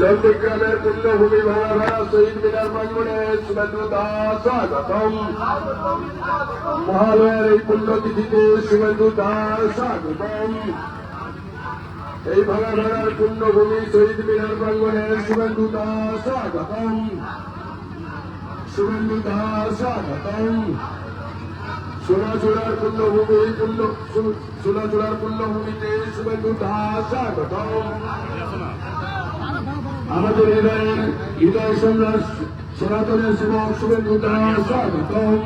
লৌকিগ্রামের পুণ্যভূমি ভাড়া ভাড়া শহীদ মিনার প্রাঙ্গণে শুভেন্দু দাস স্বাগতম। মহালয়ের এই পুণ্যতিথিতে শুভেন্দু দাস স্বাগতম। এই ভাড়া ভাড়ার পুণ্যভূমি শহীদ মিনার প্রাঙ্গণে শুভেন্দু দাস স্বাগতম। শুভেন্দু দাস স্বাগতম। সোনাচূড়ার পুণ্যভূমি, পুণ্য সোনাচূড়ার পুণ্যভূমিতে শুভেন্দু দাস স্বাগতম। আমাদের হৃদয়ের হৃদয় সম্রাট সনাতনের সেবক শুভেন্দু দাস, স্বাগতম।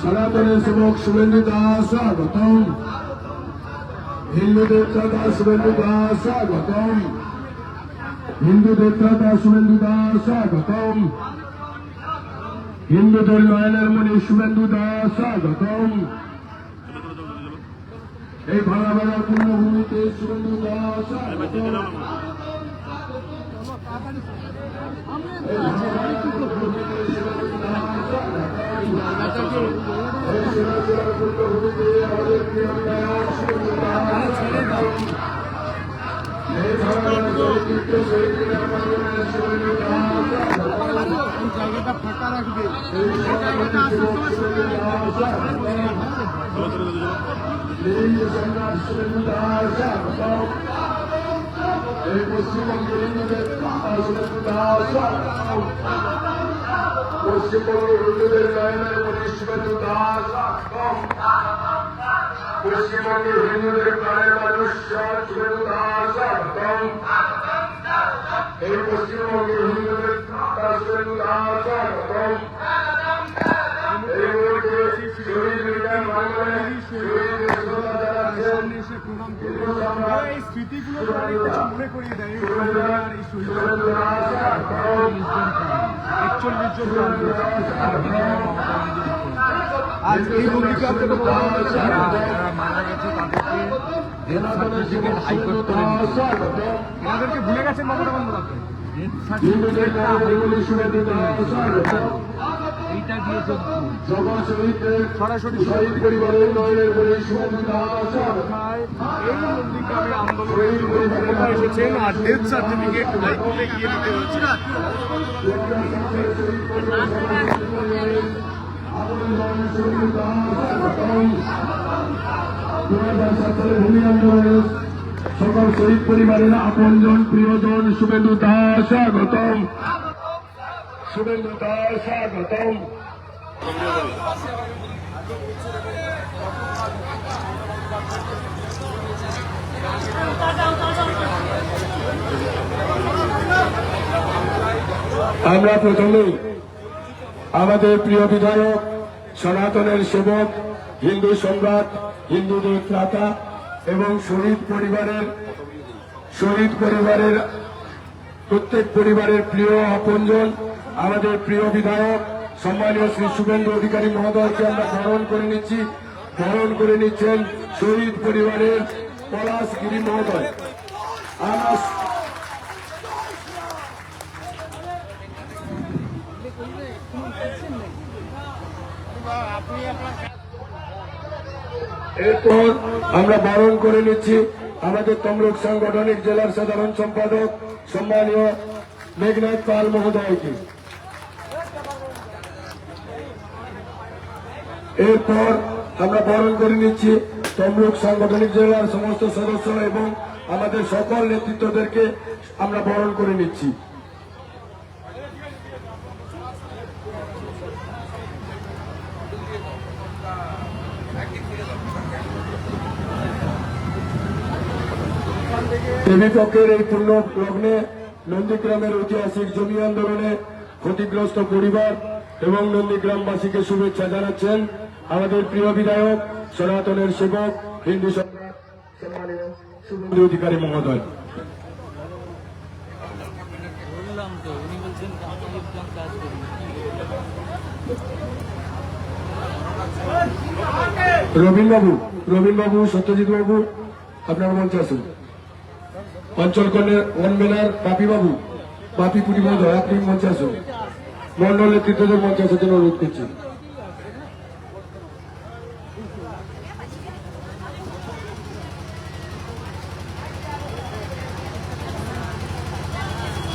সনাতনের সেবক শুভেন্দু দাস, স্বাগতম। হিন্দু দেবতা শুভেন্দু দাস, স্বাগতম। হিন্দু দেবতা শুভেন্দু দাস, স্বাগতম। হিন্দুদের নয়নের মণি শুভেন্দু দাস, স্বাগতম। এই ভাড়া ভাড়া পূর্ণভূমিতে শুভেন্দু দাস, স্বাগতম। জায়গাটা ফাঁকা রাখবে জায়গাটা এই পশ্চিমবঙ্গের পশ্চিমবঙ্গের হিন্দুদের নয়নের মনীষবেন্দু দাস পশ্চিমবঙ্গের হিন্দুদের প্রাণের মানুষ দাস এই প্রাঙ্গণে শহীদ শ্রদ্ধা জানাচ্ছেন এসে প্রণাম করে হিন্দু সম্রাট এই স্মৃতিগুলো কিছু মনে করিয়ে দেয় এই এই শহীদ একচল্লিশ জন আজ এই ভূমিকা যারা যারা মারা গেছে তাদেরকে ডেথ সার্টিফিকেট হাইকোর্ট করে এনাদেরকে ভুলে গেছেন মমতা বন্দ্যোপাধ্যায় ডেথ সার্টিফিকেট শুভেন্দু সরাসরি শহীদ পরিবারের এই নন্দীগ্রামে আন্দোলন এসেছেন আর ডেথ সার্টিফিকেট হাইকোর্টে গিয়ে দিতে হচ্ছে ভূমি আন্দোলনের সকল শহীদ পরিবারের আপনজন প্রিয়জন শুভেন্দু দাস স্বাগতম। আমরা প্রথমেই আমাদের প্রিয় বিধায়ক, সনাতনের সেবক, হিন্দু সম্রাট, হিন্দুদের ত্রাতা এবং শহীদ পরিবারের শহীদ পরিবারের, প্রত্যেক পরিবারের প্রিয় আপনজন আমাদের প্রিয় বিধায়ক সম্মানীয় শ্রী শুভেন্দু অধিকারী মহোদয়কে আমরা বরণ করে নিচ্ছি। বরণ করে নিচ্ছেন শহীদ পরিবারের পলাশ গিরি মহোদয়। এরপর আমরা বরণ করে নিচ্ছি আমাদের তমলুক সাংগঠনিক জেলার সাধারণ সম্পাদক, সম্মানীয় মেঘনাথ পাল মহোদয়কে। এরপর আমরা বরণ করে নিচ্ছি তমলুক সাংগঠনিক জেলার সমস্ত সদস্য এবং আমাদের সকল নেতৃত্বদেরকে আমরা বরণ করে নিচ্ছি। দেবীপক্ষের এই পূর্ণ লগ্নে নন্দীগ্রামের ঐতিহাসিক জমি আন্দোলনে ক্ষতিগ্রস্ত পরিবার এবং নন্দীগ্রামবাসীকে শুভেচ্ছা জানাচ্ছেন। আমাদের প্রিয় বিধায়ক, সনাতনের সেবক, হিন্দু সম্মানীয় অধিকারী মহোদয়। বললাম তো উনি বলছেন আমি একদম কাজ করি রবীন বাবু রবীন বাবু সত্যজিৎ বাবু, আপনার মঞ্চে আসুন অঞ্চল কনভেনার বাপি বাবু, বাপি পুরী মহোদয়, আপনি মঞ্চে আসুন মন্ডল নেতৃত্বদের মঞ্চে আসার জন্য অনুরোধ করছি।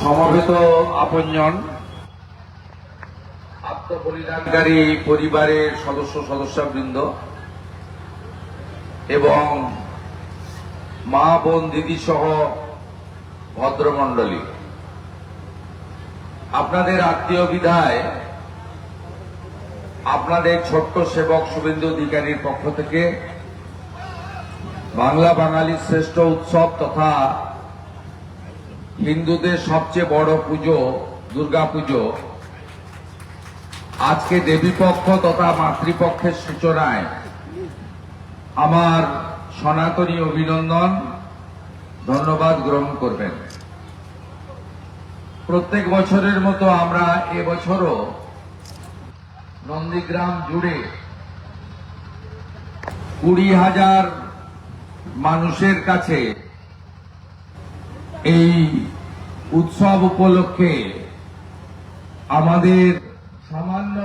সমবেত আপনজন, আত্মবলিদানকারী পরিবারের সদস্য, সদস্যবৃন্দ এবং মা, বোন, দিদি সহ ভদ্রমণ্ডলী। আপনাদের আত্মীয় বিধায় আপনাদের ছোট্ট সেবক শুভেন্দু অধিকারীর পক্ষ থেকে বাংলা বাঙালির শ্রেষ্ঠ উৎসব তথা হিন্দুদের সবচেয়ে বড় পুজো, দুর্গা পুজো। আজকে দেবীপক্ষ তথা মাতৃপক্ষের সূচনায় আমার সনাতনী অভিনন্দন, ধন্যবাদ গ্রহণ করবেন। প্রত্যেক বছরের মতো আমরা এবছরও নন্দীগ্রাম জুড়ে কুড়ি হাজার মানুষের কাছে এই উৎসব উপলক্ষে আমাদের সামান্য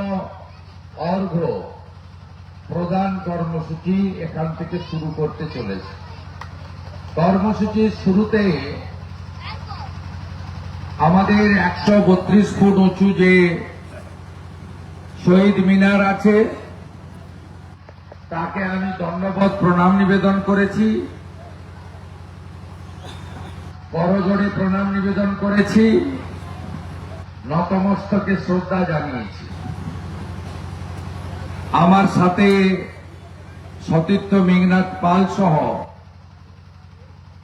অর্ঘ্য প্রদান কর্মসূচি এখান থেকে শুরু করতে চলেছে। কর্মসূচির শুরুতে আমাদের একশো বত্রিশ ফুট উঁচু যে শহীদ মিনার আছে, তাকে আমি ধন্যবাদ, প্রণাম নিবেদন করেছি। করজোড়ে প্রণাম নিবেদন করেছি। নতমস্তকে শ্রদ্ধা জানিয়েছি। আমার সাথে সতীর্থ মেঘনাথ পাল সহ,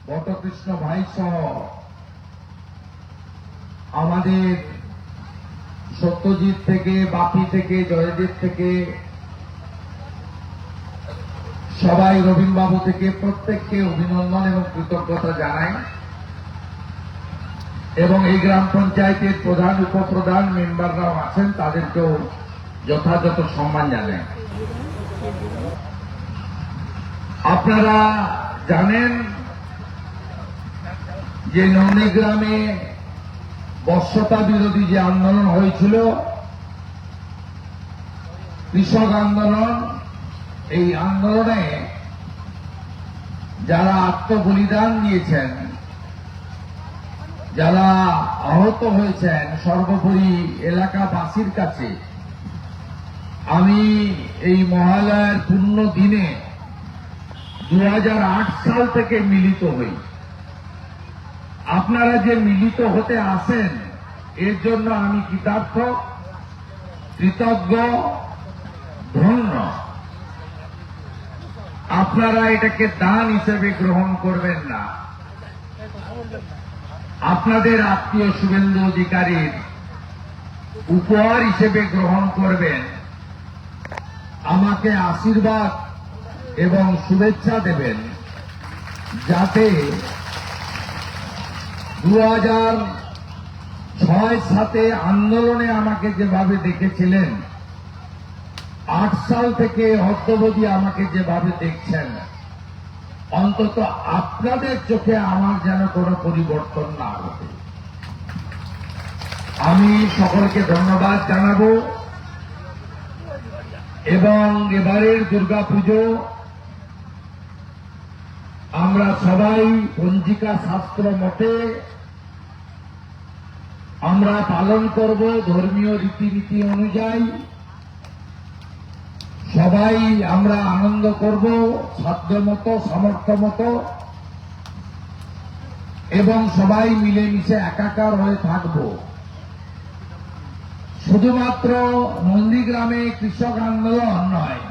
বটকৃষ্ণ ভাই সহ, আমাদের সত্যজিৎ থেকে, বাপি থেকে, জয়দেব থেকে, সবাই রবীন্দ্রবাবু থেকে প্রত্যেককে অভিনন্দন এবং কৃতজ্ঞতা জানাই। এবং এই গ্রাম পঞ্চায়েতের প্রধান, উপপ্রধান মেম্বাররাও আছেন, তাদেরকেও যথাযথ সম্মান জানাই। আপনারা জানেন যে নন্দীগ্রামে বর্ষতা বিরোধী যে আন্দোলন হয়েছিল, কৃষক আন্দোলন, এই আন্দোলনে যারা আত্মবলিদান দিয়েছেন যারা আহত হয়েছেন, সর্বোপরি এলাকাবাসীর কাছে, আমি এই মহালয়ার পূর্ণ দিনে দু হাজার আট সাল থেকে মিলিত হই। আপনারা যে মিলিত হতে আসেন, এর জন্য আমি কৃতার্থ, কৃতজ্ঞ, ধন্য। আপনারা এটাকে দান হিসেবে গ্রহণ করবেন না। আপনাদের আত্মীয় শুভেন্দু অধিকারীর উপহার হিসেবে গ্রহণ করবেন। আমাকে আশীর্বাদ এবং শুভেচ্ছা দেবেন যাতে দু হাজার ছয় সাতে আন্দোলনে আমাকে যেভাবে দেখেছিলেন, আট সাল থেকে অদ্যবধি আমাকে যেভাবে দেখছেন অন্তত আপনাদের চোখে আমার যেন কোনো পরিবর্তন না ঘটে। আমি সকলকে ধন্যবাদ জানাব এবং এবারের দুর্গা পুজো আমরা সবাই পঞ্জিকা শাস্ত্র মতে আমরা পালন করব ধর্মীয় রীতিনীতি অনুযায়ী। সবাই আমরা আনন্দ করব সাধ্য মতো সামর্থ্য মতো এবং সবাই মিলেমিশে একাকার হয়ে থাকব। শুধুমাত্র নন্দীগ্রামে কৃষক আন্দোলন নয়,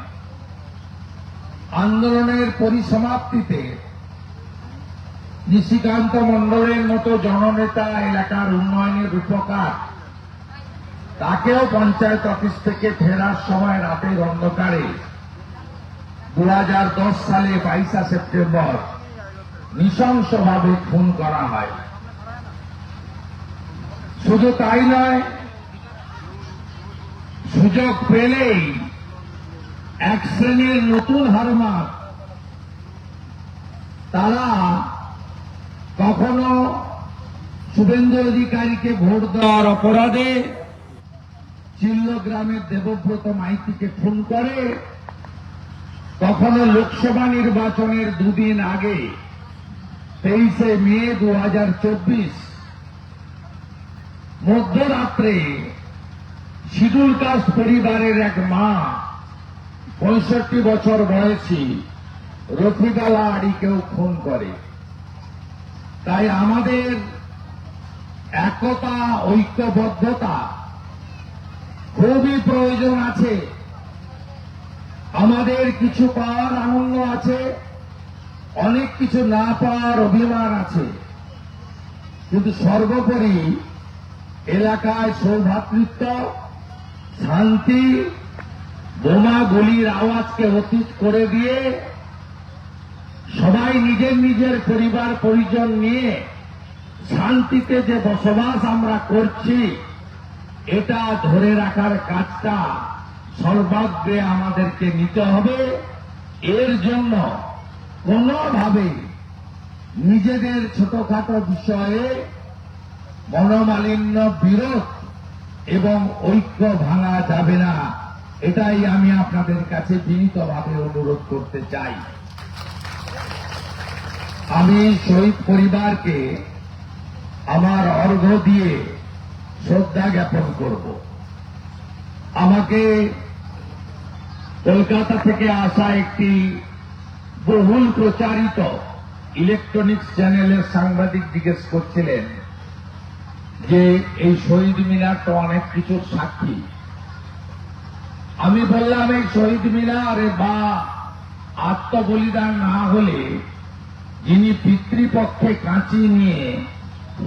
আন্দোলনের পরিসমাপ্তিতে নিশিকান্ত মণ্ডলের মতো জননেতা এলাকার উন্নয়নের রূপকার তাকেও পঞ্চায়েত অফিস থেকে ফেরার সময় রাতের অন্ধকারে। দু হাজার দশ সালে বাইশা সেপ্টেম্বর নৃশংসভাবে খুন করা হয়। শুধু তাই নয়, সুযোগ পেলেই এক শ্রেণির নতুন হারমাত তারা কখনো শুভেন্দু অধিকারীকে ভোট দেওয়ার অপরাধে চিল্ল গ্রামের দেবব্রত মাইতিকে খুন করে। কখনো লোকসভা নির্বাচনের দুদিন আগে, তেইশে মে দু হাজার চব্বিশ, মধ্যরাত্রে শিডুল কাস্ট পরিবারের এক মা, পঁয়ষট্টি বছর বয়সী রফিকালা আড়িকেও খুন করে। তাই আমাদের একতা, ঐক্যবদ্ধতা খুবই প্রয়োজন আছে। আমাদের কিছু পাওয়ার আনন্দ আছে, অনেক কিছু না পাওয়ার অভিমান আছে। কিন্তু সর্বোপরি এলাকায় সৌভাতৃত্ব, শান্তি, বোমা গুলির আওয়াজকে অতীত করে দিয়ে সবাই নিজের নিজের পরিবার পরিজন নিয়ে শান্তিতে যে বসবাস আমরা করছি এটা ধরে রাখার কাজটা সর্বাগ্রে আমাদেরকে নিতে হবে। এর জন্য কোনোভাবে নিজেদের ছোটখাটো বিষয়ে মনোমালিন্য, বিরোধ এবং ঐক্য ভাঙা যাবে না। এটাই আমি আপনাদের কাছে বিনীতভাবে অনুরোধ করতে চাই। আমি শহীদ পরিবারকে আমার অর্ঘ্য দিয়ে শ্রদ্ধা জ্ঞাপন করব। আমাকে কলকাতা থেকে আসা একটি বহুল প্রচারিত ইলেকট্রনিক্স চ্যানেলের সাংবাদিক জিজ্ঞেস করছিলেন যে এই শহীদ মিনার তো অনেক কিছুর সাক্ষী। আমি বললাম, এই শহীদ মিনারে বা আত্মবলিদান না হলে যিনি পিতৃপক্ষে কাঁচি নিয়ে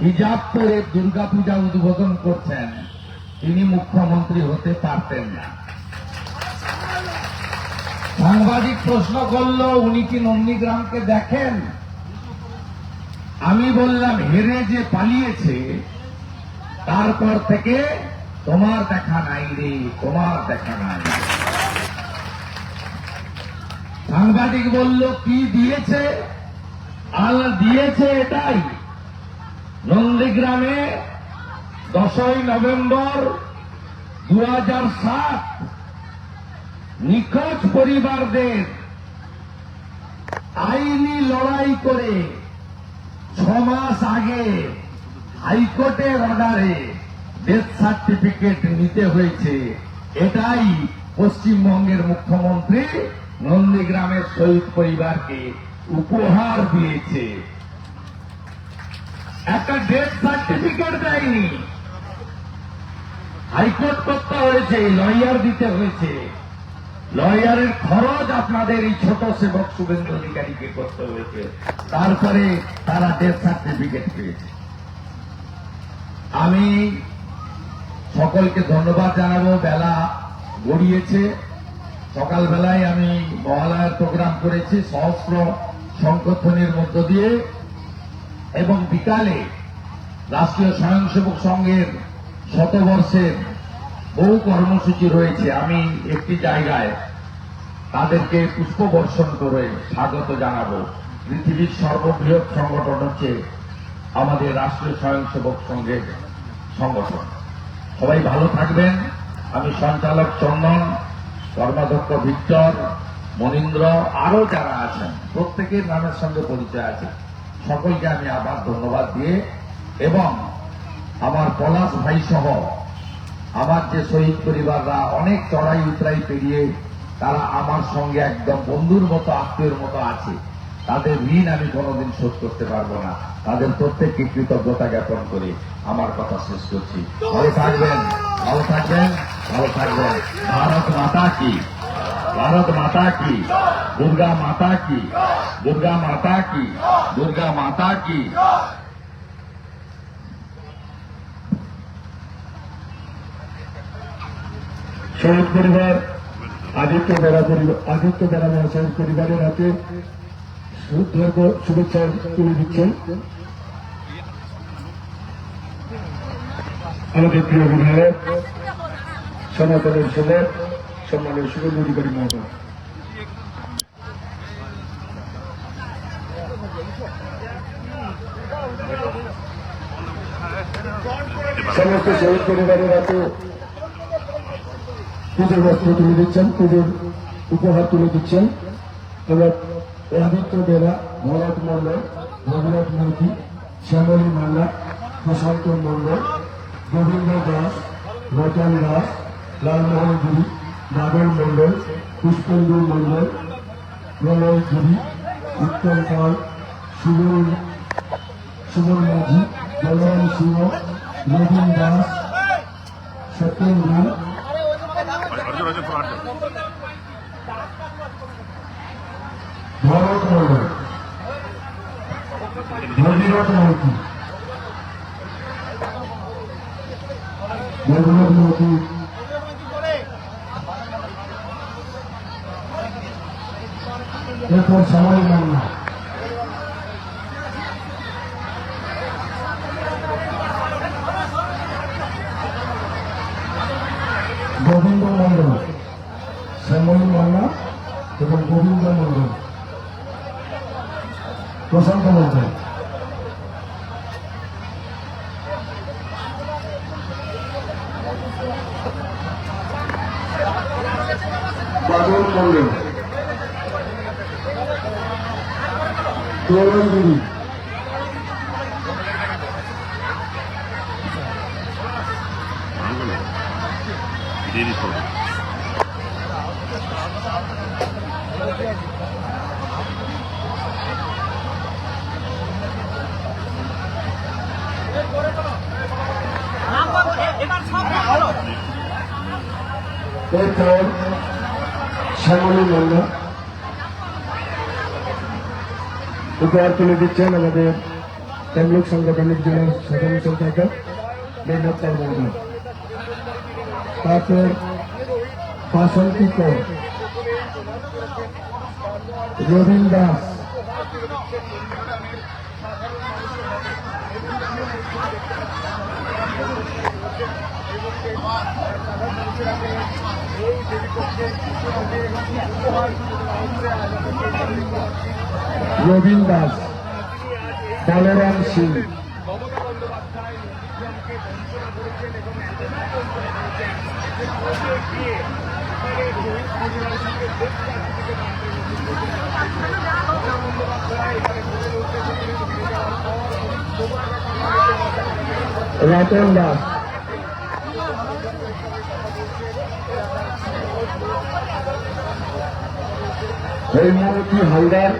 হিজাব করে দুর্গাপূজা উদ্বোধন করছেন, তিনি মুখ্যমন্ত্রী হতে পারতেন না। সাংবাদিক প্রশ্ন করল, উনি কি নন্দীগ্রামকে দেখেন? আমি বললাম, হেরে যে পালিয়েছে, তারপর থেকে তোমার দেখা নাই রে, তোমার দেখা নাই। সাংবাদিক বলল, কি দিয়েছে? আল্লাহ দিয়েছে এটাই। নন্দীগ্রামে দশই নভেম্বর দু সাত নিখোঁজ পরিবারদের আইনি লড়াই করে ছ মাস আগে হাইকোর্টের অর্ডারে ডেথ সার্টিফিকেট নিতে হয়েছে। এটাই পশ্চিমবঙ্গের মুখ্যমন্ত্রী নন্দীগ্রামের শহীদ পরিবারকে উপহার দিয়েছে। একটা ডেথ সার্টিফিকেট দেয়নি। হাইকোর্ট করতে হয়েছে লয়ার দিতে হয়েছে। লয়ারের খরচ আপনাদের এই ছোট সেবক শুভেন্দু অধিকারীকে করতে হয়েছে। তারপরে তারা ডেথ সার্টিফিকেট পেয়েছে। আমি সকলকে ধন্যবাদ জানাব, বেলা গড়িয়েছে। সকালবেলায় আমি মহালয়ার প্রোগ্রাম করেছি, সহস্র সংকথনের মধ্য দিয়ে। এবং বিকালে রাষ্ট্রীয় স্বয়ংসেবক সংঘের শতবর্ষের বহু কর্মসূচি রয়েছে। আমি একটি জায়গায় তাদেরকে পুষ্পবর্ষণ করে স্বাগত জানাব। পৃথিবীর সর্ববৃহৎ সংগঠন হচ্ছে আমাদের রাষ্ট্রীয় স্বয়ংসেবক সংঘের সংগঠন। সবাই ভালো থাকবেন। আমি সঞ্চালক চন্দন কর্মাধ্যক্ষ ভিক্টর, মনীন্দ্র, আরও যারা আছেন, প্রত্যেকের নামের সঙ্গে পরিচয় আছে। সকলকে আমি আবার ধন্যবাদ দিয়ে এবং আমার পলাশ ভাই সহ আমার যে শহীদ পরিবাররা অনেক চড়াই উতরাই পেরিয়ে তারা আমার সঙ্গে একদম বন্ধুর মতো, আত্মীয়র মতো আছে। তাদের ঋণ আমি কোনোদিন শোধ করতে পারব না। তাদের প্রত্যেককে কৃতজ্ঞতা জ্ঞাপন করে আমার কথা শেষ করছি। ভালো থাকবেন ভালো থাকবেন ভালো থাকবেন। ভারত মাতা কি? ভারত মাতা কি? দুর্গা মাতা কি? দুর্গা মাতা কি? দুর্গা মাতা কি শহীদ পরিবার, আদিত্য বেড়া পরিবার আদিত্য বেড়া মহাশয়ের পরিবারের হাতে শুভেচ্ছা তুলে দিচ্ছেন। আমাদের প্রিয় বিধায়ক, সনাতনের সেবক সম্মানের শুভেন্দু অধিকারী মহোদয় সমস্ত শহীদ পরিবারের হাতে পুজোর বস্ত্র তুলে দিচ্ছেন, পুজোর উপহার তুলে দিচ্ছেন। এবার আদিত্য বেরা ভরত মন্ডল রঘুনাথ মাইতি শ্যামলী মাল্লা, প্রশান্ত মন্ডল গোবিন্দ দাস, রতন দাস, লালমোহন গিরি বাদল মন্ডল পুষ্পেন্দু মন্ডল প্রলয় গিরি, উত্তম পাল সুবল সুবল মাঝি, বলরাম সিংহ রবীন দাস সত্যেন রায় ভরত মণ্ডল ভগীরথ মাইতি ভগীরথ মাইতি এরপর সবাই মান্না গোবিন্দ মন্ডল শ্যামল মান্না এবং গোবিন্দ মন্ডল প্রশান্ত মন্ডল বাদল মন্ডল এরপর শ্যামলী মন্ডল উপহার তুলে দিচ্ছেন আমাদের তমলুক সাংগঠনিক জেলার সাধারণ সম্পাদক মেঘনাথ মন্ডল তারপর বাসন্তী কর। রবীন দাস। রবীন দাস বলরাম সিং। রতন দাস। হৈমবতী হালদার